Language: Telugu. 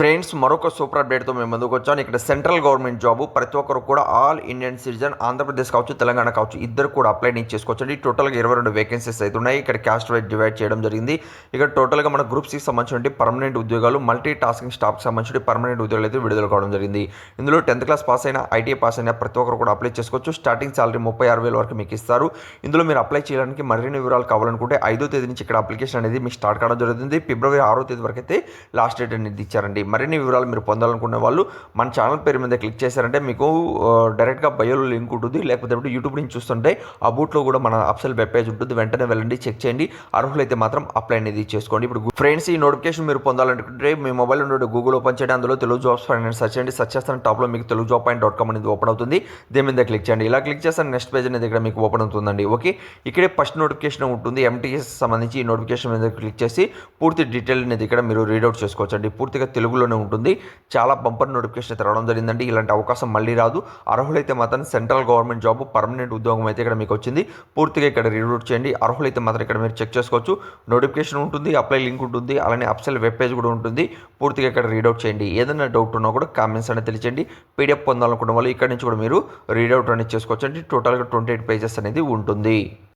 ఫ్రెండ్స్ మరొక సూపర్ అప్డేట్తో మేము ముందుకు వచ్చాను ఇక్కడ సెంట్రల్ గవర్నమెంట్ జాబ్ ప్రతి ఒక్కరు కూడా ఆల్ ఇండియన్ సిటిజన్ ఆంధ్రప్రదేశ్ కావచ్చు తెలంగాణ కావచ్చు ఇద్దరు కూడా అప్లై నేను చేసుకోవచ్చండి. టోటల్గా ఇరవై రెండు వేకెన్సీస్ అయితే ఉన్నాయి. ఇక్కడ క్యాస్ట్ వైజ్ డివైడ్ చేయడం జరిగింది. ఇక్కడ టోటల్గా మన గ్రూప్ సికి సంబంధించిన పర్మనెంట్ ఉద్యోగాలు మల్టీ టాస్కింగ్ స్టాఫ్కి సంబంధించిన పర్మనెంట్ ఉద్యోగాలు అయితే విడుదల కావడం జరిగింది. ఇందులో టెన్త్ క్లాస్ పాస్ అయినా ఐటీ పాస్ అయినా ప్రతి ఒక్కరు కూడా అప్లై చేసుకోవచ్చు. స్టార్టింగ్ సాలరీ ముప్పై ఆరు వేల వరకు మీకు ఇస్తారు. ఇందులో మీరు అప్లై చేయడానికి మరిన్ని వివరాలు కావాలనుకుంటే ఐదో తేదీ నుంచి ఇక్కడ అప్లికేషన్ అనేది మీకు స్టార్ట్ కావడం జరుగుతుంది. ఫిబ్రవరి ఆరో తేదీ వరకు అయితే లాస్ట్ డేట్ అనేది ఇచ్చారండి. మరిన్ని వివరాలు మీరు పొందాలనుకునే వాళ్ళు మన ఛానల్ పేరు మీద క్లిక్ చేశారంటే మీకు డైరెక్ట్గా బయోలో లింక్ ఉంటుంది. లేకపోతే యూట్యూబ్ నుంచి చూస్తుంటే ఆ బూట్లో కూడా మన అప్సెల్ వెబ్ పేజ్ ఉంటుంది. వెంటనే వెళ్ళండి చెక్ చేయండి. అర్హులైతే మాత్రం అప్లై అనేది చేసుకోండి. ఇప్పుడు ఫ్రెండ్స్ ఈ నోటిఫికేషన్ మీరు పొందాలనుకుంటే మీ మొబైల్ నుండి గూగుల్ ఓపెన్ చేయండి. అందులో తెలుగు జాబ్స్ ఫైనాన్స్ సెర్చ్ చేయండి. సెర్చ్ చేస్తాను టాప్లో మీకు Telugu job point dot com అనేది ఓపెన్ అవుతుంది. దీని మీద క్లిక్ చేయండి. ఇలా క్లిక్ చేస్తాను నెక్స్ట్ పేజ్ అనేది ఇక్కడ మీకు ఓపెన్ అవుతుందండి. ఓకే ఇక్కడే ఫస్ట్ నోటిఫికేషన్ ఉంటుంది. ఎంటీఎస్ సంబంధించి ఈ నోటిఫికేషన్ మీద క్లిక్ చేసి పూర్తి డీటెయిల్ అనేది ఇక్కడ మీరు రీడౌట్ చేసుకోవచ్చండి. పూర్తిగా తెలుగులో తెలుగులోనే ఉంటుంది. చాలా బంపర్ నోటిఫికేషన్ అయితే రావడం జరిగిందండి. ఇలాంటి అవకాశం మళ్ళీ రాదు. అర్హులైతే మాత్రం సెంట్రల్ గవర్నమెంట్ జాబ్ పర్మనెంట్ ఉద్యోగం అయితే ఇక్కడ మీకు వచ్చింది. పూర్తిగా ఇక్కడ రీడౌట్ చేయండి. అర్హులైతే మాత్రం ఇక్కడ మీరు చెక్ చేసుకోవచ్చు. నోటిఫికేషన్ ఉంటుంది అప్లై లింక్ ఉంటుంది అలానే అప్సెల్ వెబ్ పేజ్ కూడా ఉంటుంది. పూర్తిగా ఇక్కడ రీడౌట్ చేయండి. ఏదైనా డౌట్ ఉన్నా కూడా కామెంట్స్ అనేది తెలియచేయండి. పీడిఎఫ్ పొందాలనుకున్న వాళ్ళు ఇక్కడ నుంచి కూడా మీరు రీడౌట్ అనేది చేసుకోవచ్చు అండి టోటల్గా ట్వంటీ ఎయిట్ పేజెస్ అనేది ఉంటుంది.